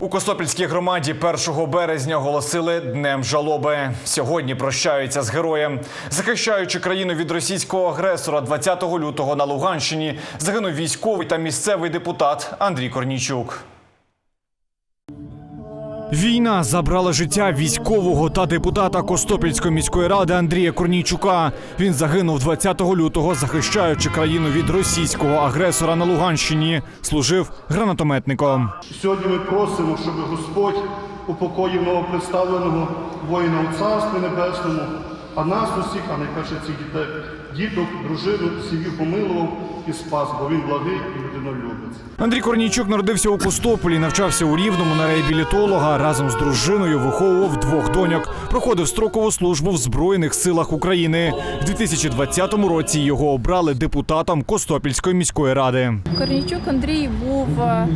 У Костопільській громаді 1 березня оголосили днем жалоби. Сьогодні прощаються з героєм. Захищаючи країну від російського агресора 20 лютого на Луганщині, загинув військовий та місцевий депутат Андрій Корнійчук. Війна забрала життя військового та депутата Костопільської міської ради Андрія Корнійчука. Він загинув 20 лютого, захищаючи країну від російського агресора на Луганщині. Служив гранатометником. Сьогодні ми просимо, щоб Господь упокоїв новопредставленого воїна у Царстві Небесному, а нас усіх, а найперше цих дітей, діток, дружину, сім'ю помилував і спас, бо він благий і людинолюбець. Андрій Корнійчук народився у Костополі, навчався у Рівному на реабілітолога. Разом з дружиною виховував двох доньок. Проходив строкову службу в Збройних силах України. В 2020 році його обрали депутатом Костопільської міської ради. Корнійчук Андрій був е,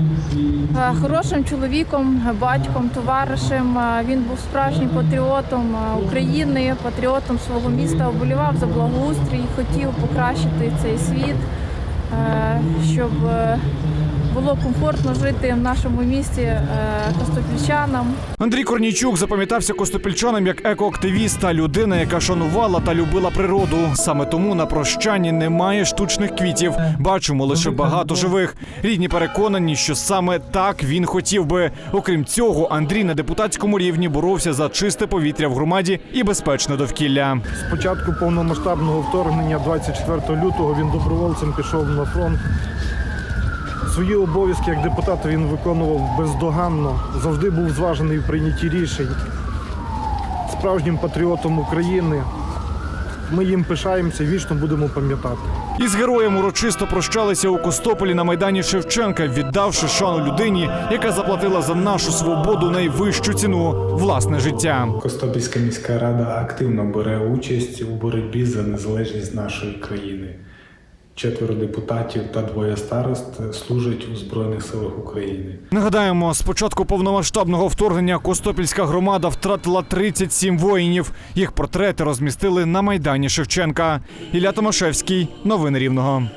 е, хорошим чоловіком, батьком, товаришем. Е, Він був справжнім патріотом України, патріотом свого міста, оболівав за благоустрій, хотів покращити цей світ, щоб е, було комфортно жити в нашому місті е, костопільчанам. Андрій Корнійчук запам'ятався костопільчанам як екоактивіст та людина, яка шанувала та любила природу. Саме тому на прощанні немає штучних квітів. Бачимо лише багато живих. Рідні переконані, що саме так він хотів би. Окрім цього, Андрій на депутатському рівні боровся за чисте повітря в громаді і безпечне довкілля. З початку повномасштабного вторгнення 24 лютого він добровольцем пішов на фронт. Свої обов'язки як депутат він виконував бездоганно, завжди був зважений в прийнятті рішень. Справжнім патріотом України. Ми їм пишаємося вічно будемо пам'ятати. Із героєм урочисто прощалися у Костополі на майдані Шевченка, віддавши шану людині, яка заплатила за нашу свободу найвищу ціну власне життя. Костопільська міська рада активно бере участь у боротьбі за незалежність нашої країни. Четверо депутатів та двоє старост служать у Збройних силах України. Нагадаємо, з початку повномасштабного вторгнення Костопільська громада втратила 37 воїнів. Їх портрети розмістили на майдані Шевченка. Ілля Томашевський. Новини Рівного.